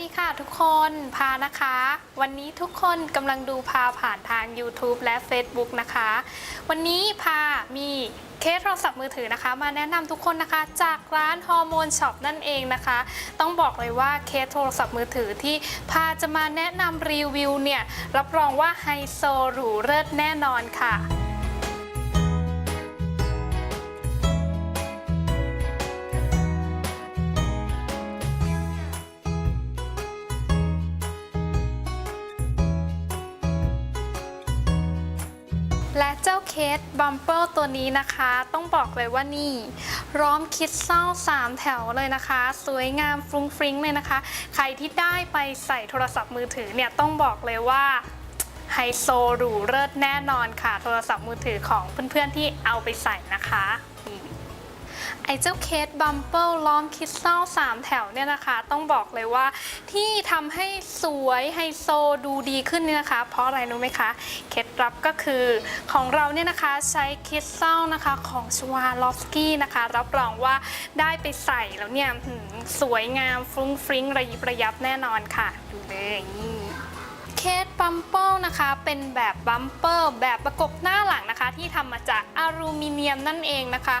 ดีค่ะทุกคนพานะคะ วันนี้ทุกคนกำลังดูพาผ่านทาง YouTube และ Facebook นะคะ วันนี้พามีเคสโทรศัพท์มือถือนะคะ มาแนะนำทุกคนนะคะ จากร้านฮอร์โมนช็อปนั่นเองนะคะ ต้องบอกเลยว่าเคสโทรศัพท์มือถือที่พาจะมาแนะนำรีวิวเนี่ยรับรองว่าไฮโซหรูเลิศแน่นอนค่ะ สบัมเปอร์ตัวนี้นะคะ ต้องบอกเลยว่านี่ ร้อมคิดเศร้า 3 แถวเลยนะคะ สวยงามฟรุ้งฟริ้งเลยนะคะ ใครที่ได้ไปใส่โทรศัพท์มือถือเนี่ย ต้องบอกเลยว่าไฮโซหรูเลิศแน่นอนค่ะ โทรศัพท์มือถือของเพื่อนๆที่เอาไปใส่นะคะ ไอ้เจ้าเคสบัมเปิลล้อมคริสตัล3แถวเนี่ยนะคะ ต้องบอกเลยว่าที่ทำให้สวยไฮโซดูดีขึ้นเนี่ยนะคะ เพราะอะไรรู้ไหมคะเคล็ดลับก็คือของเราเนี่ยนะคะใช้คริสตัลนะคะของชวาลอฟสกี้นะคะรับรองว่าได้ไปใส่แล้วเนี่ยสวยงามฟรุ้งฟริ้งระยิบระยับแน่นอนค่ะ ดูเลยเคสบัมเปิลนะคะ เป็นแบบบัมเปอร์แบบประกบหน้าหลังนะคะ ที่ทำมาจากอลูมิเนียมนั่นเองนะคะ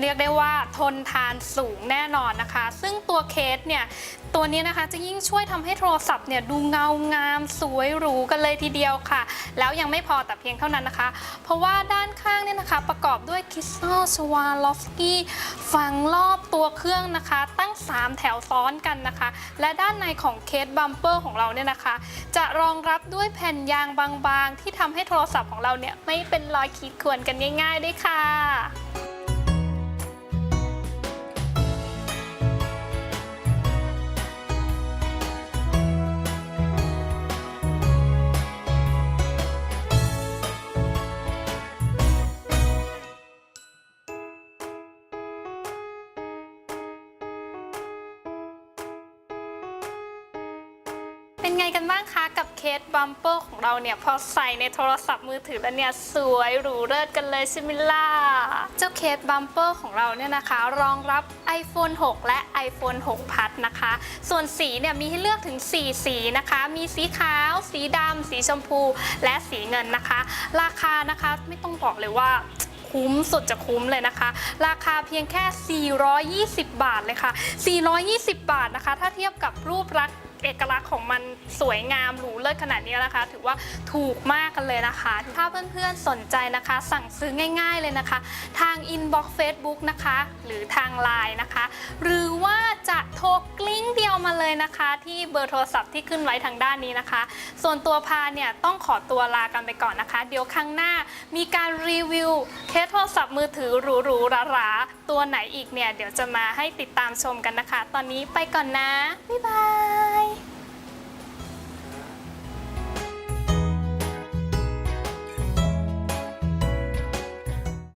เรียกได้ว่าทนทานสูงแน่นอนนะคะ ซึ่งตัวเคสเนี่ยตัวนี้นะคะจะยิ่งช่วยทำให้โทรศัพท์เนี่ยดูเงางามสวยหรูกันเลยทีเดียวค่ะ แล้วยังไม่พอแต่เพียงเท่านั้นนะคะ เพราะว่าด้านข้างเนี่ยนะคะประกอบด้วยคริสตัลชวาลอฟสกี้ฝังรอบตัวเครื่องนะคะ ตั้ง 3 แถวซ้อนกันนะคะ และด้านในของเคสบัมเปอร์ของเราเนี่ยนะคะ จะรองรับด้วยแผ่นยางบางๆที่ทำให้โทรศัพท์ของเราเนี่ยไม่เป็นรอยขีดข่วนกันง่าย ๆ ด้วยค่ะ ไงกันบ้างคะกับเคสบัมเปอร์ของเราเนี่ย พอใส่ในโทรศัพท์มือถือแล้วเนี่ย สวยหรูเลิศกันเลยใช่ไหมล่ะ เจ้าเคสบัมเปอร์ของเราเนี่ยนะคะ รองรับ iPhone 6 และ iPhone 6 Plus นะคะ ส่วนสีเนี่ย มีให้เลือกถึง 4 สีนะคะ มีสีขาว สีดำสีชมพู และสีเงินนะคะ ราคานะคะไม่ต้องบอกเลยว่าคุ้มสุดจะคุ้มเลยนะคะ ราคาเพียงแค่ 420 บาทเลยค่ะ 420 บาทนะคะ ถ้าเทียบกับรูปลักษ เอกลักษณ์ของมันสวยงามหรูเลิศขนาดนี้นะคะ ถือว่าถูกมากกันเลยนะคะ ถ้าเพื่อนๆสนใจนะคะ สั่งซื้อง่าย ๆเลยนะคะ ทางอินบ็อกซ์เฟซบุ๊กนะคะ หรือทางไลน์นะคะหรือ โทรกลิ้งเดียวมาเลยนะคะ ที่เบอร์โทรศัพท์ที่ขึ้นไว้ทางด้านนี้นะคะ ส่วนตัวพาเนี่ยต้องขอตัวลากันไปก่อนนะคะ เดี๋ยวครั้งหน้ามีการรีวิวเคสโทรศัพท์มือถือหรูๆหราราตัวไหนอีกเนี่ยเดี๋ยวจะมาให้ติดตามชมกันนะคะ ตอนนี้ไปก่อนนะบ๊ายบาย